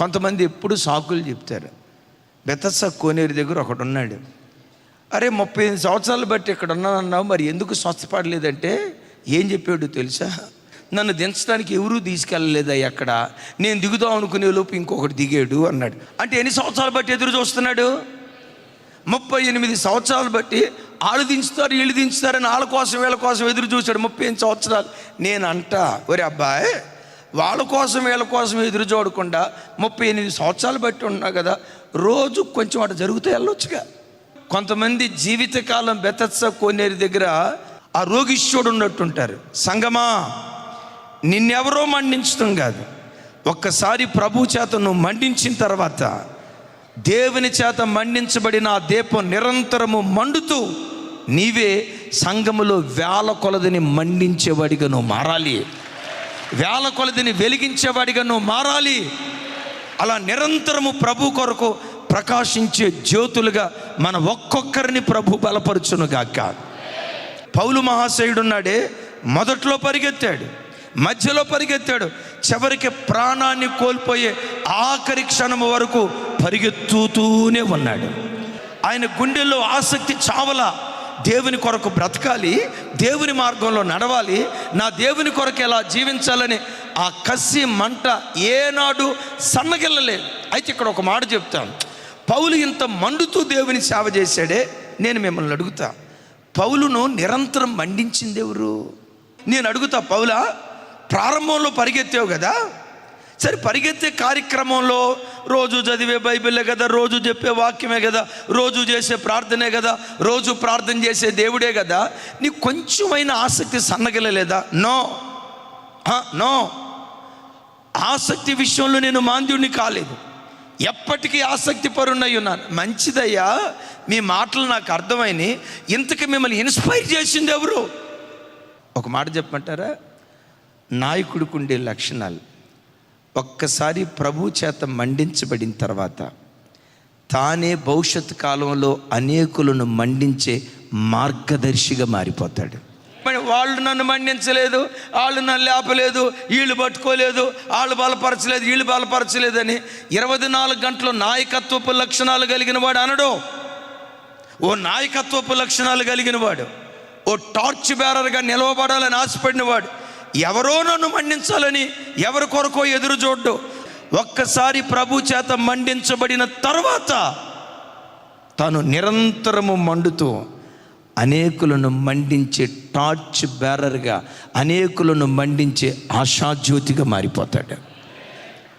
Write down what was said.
కొంతమంది ఎప్పుడు సాకులు చెప్తారు. బెతస్స కోనేరు దగ్గర ఒకడు ఉన్నాడు అరే ముప్పై ఐదు సంవత్సరాలు బట్టి ఇక్కడ ఉన్నానన్నావు మరి ఎందుకు స్వస్థపడలేదంటే ఏం చెప్పాడు తెలుసా? నన్ను దించడానికి ఎవరూ తీసుకెళ్ళలేదా ఎక్కడ? నేను దిగుదాం అనుకునే లోపు ఇంకొకటి దిగాడు అన్నాడు. అంటే ఎన్ని సంవత్సరాలు బట్టి ఎదురు చూస్తున్నాడు? ముప్పై ఎనిమిది సంవత్సరాలు బట్టి వాళ్ళు దించుతారు వీళ్ళు దించుతారని వాళ్ళ కోసం వీళ్ళ కోసం ఎదురు చూశాడు ముప్పై ఎనిమిది సంవత్సరాలు. నేను అంట ఒరే అబ్బాయి వాళ్ళ కోసం వీళ్ళ కోసం ఎదురు చూడకుండా ముప్పై ఎనిమిది సంవత్సరాలు బట్టి ఉన్నా కదా రోజు కొంచెం అటు జరుగుతూ వెళ్ళొచ్చుగా. కొంతమంది జీవితకాలం బెతత్స కోనేరు దగ్గర ఆ రోగిష్యుడు ఉన్నట్టుంటారు. సంగమా నిన్నెవరో మండించడం కాదు. ఒక్కసారి ప్రభు చేత నువ్వు మండించిన తర్వాత దేవుని చేత మండించబడిన ఆ దీపం నిరంతరము మండుతూ నీవే సంఘములో వేల కొలదిని మండించేవాడిగా నువ్వు మారాలి. వేల కొలదిని వెలిగించేవాడిగా నువ్వు మారాలి. అలా నిరంతరము ప్రభు కొరకు ప్రకాశించే జ్యోతులుగా మన ఒక్కొక్కరిని ప్రభు బలపరచునుగాక. పౌలు మహాశయుడు ఉన్నాడే మొదట్లో పరిగెత్తాడు మధ్యలో పరిగెత్తాడు చివరికి ప్రాణాన్ని కోల్పోయే ఆఖరి క్షణం వరకు పరిగెత్తుతూనే ఉన్నాడు. ఆయన గుండెల్లో ఆసక్తి చావలా దేవుని కొరకు బ్రతకాలి దేవుని మార్గంలో నడవాలి నా దేవుని కొరకు ఎలా జీవించాలని ఆ కసి మంట ఏనాడు సన్నగిల్లలేదు. అయితే ఇక్కడ ఒక మాట చెప్తాను. పౌలు ఇంత మండుతూ దేవుని సేవ చేశాడే నేను మిమ్మల్ని అడుగుతా. పౌలును నిరంతరం మండించింది ఎవరు? నేను అడుగుతా పౌలా ప్రారంభంలో పరిగెత్తావు కదా? సరే పరిగెత్తే కార్యక్రమంలో రోజు చదివే బైబిలే కదా రోజు చెప్పే వాక్యమే కదా రోజు చేసే ప్రార్థనే కదా రోజు ప్రార్థన చేసే దేవుడే కదా. నీకు కొంచెమైనా ఆసక్తి సన్నగిలలేదా నో. నో. ఆసక్తి విషయంలో నేను మాంద్యుడిని కాలేదు. ఎప్పటికీ ఆసక్తి పరున్నై ఉన్నాను. మంచిదయ్యా మీ మాటలు నాకు అర్థమైనవి ఇంతకు మిమ్మల్ని ఇన్స్పైర్ చేసింది ఎవరు? ఒక మాట చెప్పమంటారా? నాయకుడికి ఉండే లక్షణాలు. ఒక్కసారి ప్రభు చేత మండించబడిన తర్వాత తానే భవిష్యత్ కాలంలో అనేకులను మండించే మార్గదర్శిగా మారిపోతాడు. మరి వాళ్ళు నన్ను మండించలేదు వాళ్ళు నన్ను లేపలేదు వీళ్ళు పట్టుకోలేదు వాళ్ళు బలపరచలేదు వీళ్ళు బలపరచలేదని ఇరవై నాలుగు గంటలు నాయకత్వపు లక్షణాలు కలిగిన వాడు అనడు. ఓ నాయకత్వపు లక్షణాలు కలిగిన వాడు ఓ టార్చ్ బ్యారర్గా నిలవబడాలని ఆశపడినవాడు ఎవరో నన్ను మండించాలని ఎవరి కొరకో ఎదురు చూడ్డు. ఒక్కసారి ప్రభు చేత మండించబడిన తర్వాత తాను నిరంతరము మండుతూ అనేకులను మండించే టార్చ్ బ్యారర్గా అనేకులను మండించే ఆశాజ్యోతిగా మారిపోతాడు.